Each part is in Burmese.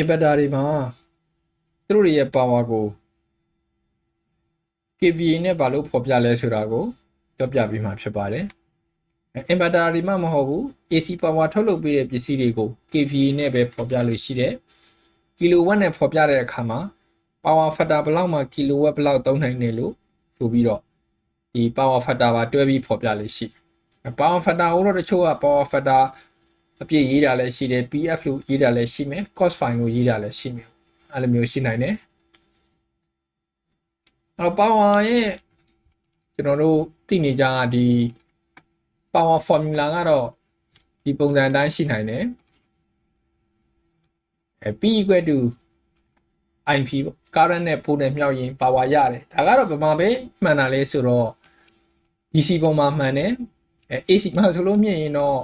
inverter တွေမှာသူတို့တွေရဲ့ power ကို KVA နဲ့ဘာလို့ဖော်ပြလဲဆိုတာကိုပြောပြပေးမှာဖြစ်ပါတယ်အဲ inverter တွေမှမဟုတ်ဘူး AC power ထုတ်လုပ်ပေးတဲ့ပစ္စည်းတွေကို KVA နဲ့ပဲဖော်ပြလို့ရှိတယ်ကီလိုဝက်နဲ့ဖော်ပြတဲ့အခါမှာ power factor ဘယ်လောက်မှကီလိုဝက်ဘယ်လောက်သုံးနိုင်တယ်လို့ဆိုပြီးတော့ဒီ power factor ပါတွဲပြီးဖော်ပြလို့ရှိတယ် power factor ကိုတော့တချို့က power factor အပြည့်ရေးတာလည်းရှိတယ် PF လို့ရေးတာလည်းရှိမယ် cost file လို့ရေးတာလည်းရှိမယ်အဲ့လိုမျိုးရှိနိုင်တယ်အဲ့တော့ power ရဲ့ကျွန်တော်တို့သိနေကြတာဒီ power formula ကတော့ဒီပုံစံအတိုင်းရှိနိုင်တယ်အဲ P equal to IP ပေါ့ current နဲ့ပို့နဲ့မြောက်ရင် power ရတယ်ဒါကတော့ဘယ်မှာပဲမှန်တာလဲဆိုတော့ DC ပုံမှာမှန်တယ်အဲ AC မှာဆိုလို့မြင်ရင်တော့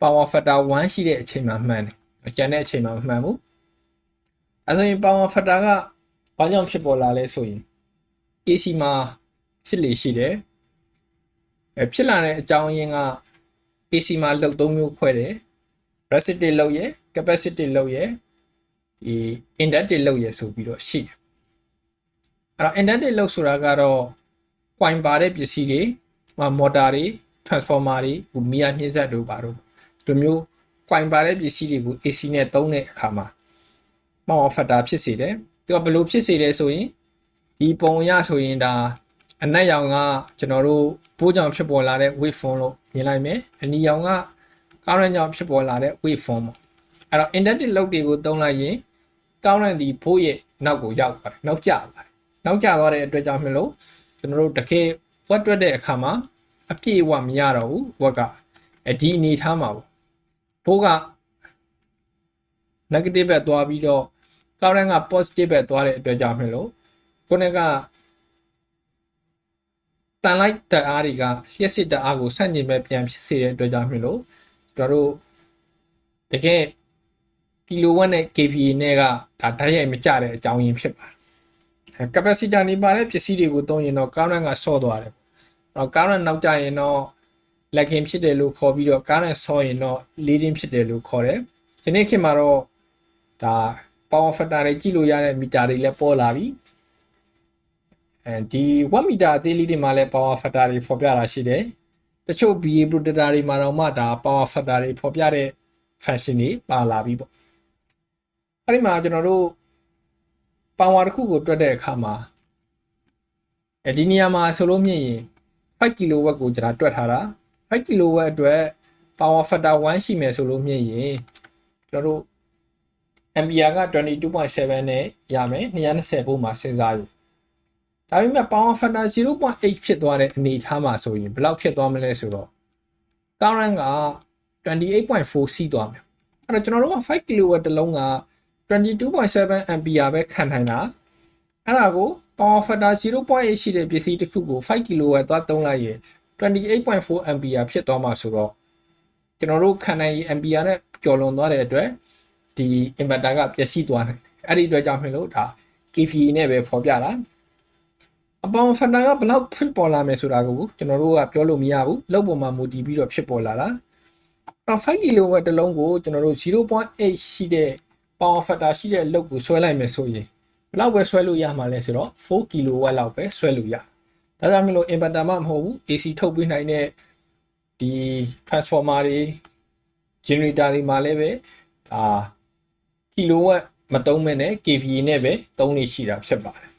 power factor 1ရှိတဲ့အချိန်မှာမှန်တယ်ကျန်တဲ့အချိန်မှာမမှန်ဘူးအဲဆိုရင် power factor ကဘာကြောင့်ဖြစ်ပေါ်လာလဲဆိုရင် AC မှာဖြစ်လေရှိတယ်အဲဖြစ်လာတဲ့အကြောင်းရင်းက AC မှာလှုပ်သုံးမျိုးခွဲတယ် resistive လှုပ်ရယ် capacitive လှုပ်ရယ်ဒီ inductive လှုပ်ရယ်ဆိုပြီးတော့ရှိတယ်အဲ့တော့ inductive လှုပ်ဆိုတာကတော့ coin ပါတဲ့ပစ္စည်းတွေမော်တာတွေ transformer တွေဟိုမီယာမြင့်ဆက်တို့ပါတော့ ဒီလိုမျိုး coin ပါတဲ့ပစ္စည်းတွေကို AC နဲ့သုံးတဲ့အခါမှာ power factor ဖြစ်စေတယ်သူကဘယ်လိုဖြစ်စေလဲဆိုရင်ဒီပုံရဆိုရင်ဒါအနက်ရောင်ကကျွန်တော်တို့ပိုးကြောင်ဖြစ်ပေါ်လာတဲ့ wave form လို့မြင်လိုက်မယ်အနီရောင်က current ကြောင့်ဖြစ်ပေါ်လာတဲ့ wave form ပေါ့အဲ့တော့ inductive load တွေကိုသုံးလိုက်ရင် current ဒီဘိုးရဲ့နောက်ကိုရောက်ပါတယ်နောက်ကျပါတယ်နောက်ကျသွားတဲ့အတွက်ကြောင့်မလို့ကျွန်တော်တို့တကယ်ဝတ်တွက်တဲ့အခါမှာအပြည့်အဝမရတော့ဘူးဝက်ကအဲဒီအနေထားမှာပေါ့ ဘိုးက negative ဘက်သွားပြီးတော့ current က positive ဘက်သွားတဲ့အတွက်ကြောင့်မလို့ခုနကတန်လိုက်တအားတွေကလျှက်စစ်တအားကိုဆန့်ကျင်ဘက်ပြန်ဖြစ်စေတဲ့အတွက်ကြောင့်မလို့ကျွန်တော်တို့တကယ်ကီလိုဝတ်နဲ့ kVA နဲ့ကဒါဓာတ်ရိုက်မကျတဲ့အကြောင်းရင်းဖြစ်ပါတယ်အဲ capacitor နေပါတဲ့ပစ္စည်းတွေကိုသုံးရင်တော့ current ကဆော့သွားတယ်။တော့ current နောက်ကျရင်တော့ lagging ဖြစ်တယ်လို့ခေါ်ပြီးတော့ current ဆော့ရင်တော့ leading ဖြစ်တယ်လို့ခေါ်တယ်။ဒီနေ့ခေတ်မှာတော့ဒါ power factor တွေကြည့်လို့ရတဲ့မီတာတွေလည်းပေါ်လာပြီအဲဒီ watt meter အသေးလေးတွေမှာလည်း power factor တွေဖော်ပြတာရှိတယ်တချို့ BA protector တွေမှာတော့မှဒါ power factor တွေဖော်ပြတဲ့ function တွေပါလာပြီပေါ့အဲဒီမှာကျွန်တော်တို့ power တစ်ခုကိုတွက်တဲ့အခါမှာအဲဒီနေရာမှာဆိုလို့မြင်ရင်5 kW ကိုကျွန်တော်တွက်ထားတာ 5 kW အတွက် power factor 1ရှိမယ်ဆိုလို့မြင်ရင်ကျွန်တော်တို့ ampere က22.7နဲ့ရမယ်220ဗို့မှာစဉ်းစားယူဒါပေမဲ့ power factor 0.8ဖြစ်သွားတဲ့အနေအထားမှာဆိုရင်ဘယ်လောက်ဖြစ်သွားမလဲဆိုတော့ current က28.4စီးသွားမယ်အဲ့တော့ကျွန်တော်တို့က5 kW တလုံးက22.7 ampere ပဲခံနိုင်တာအဲ့ဒါကို power factor 0.8ရှိတဲ့ပစ္စည်းတစ်ခုကို5 kW သွားသုံးလိုက်ရင် 28.4 ampere ဖြစ်သွားမှာဆိုတော့ကျွန်တော်တို့ခံနိုင်ရင် ampere နဲ့ကျော်လွန်သွားတဲ့အတွက်ဒီ inverter ကပျက်စီးသွားတယ်အဲ့ဒီအတွက်ကြောင့်မလို့ဒါ KVA နဲ့ပဲဖော်ပြတာအပေါင်းဖန်တာကဘယ်လောက်ဖြစ်ပေါ်လာမယ်ဆိုတာကိုကျွန်တော်တို့ကပြောလို့မရဘူးလောက်ပေါ်မှာမူတည်ပြီးတော့ဖြစ်ပေါ်လာတာအဲ့5 kW တလုံးကိုကျွန်တော်တို့0.8ရှိတဲ့ power factor ရှိတဲ့လောက်ကိုဆွဲလိုက်မယ်ဆိုရင်ဘယ်လောက်ပဲဆွဲလို့ရမှာလဲဆိုတော့4 kW လောက်ပဲဆွဲလို့ရ ဒါကြောင့်မလို့ inverter မှမဟုတ်ဘူး AC ထုတ်ပေးနိုင်တဲ့ဒီ transformer တွေ generator တွေမှာလည်းပဲဒါကီလိုဝတ်မတုံးမဲ့နဲ့ KVA နဲ့ပဲသုံးနေရှိတာဖြစ်ပါတယ်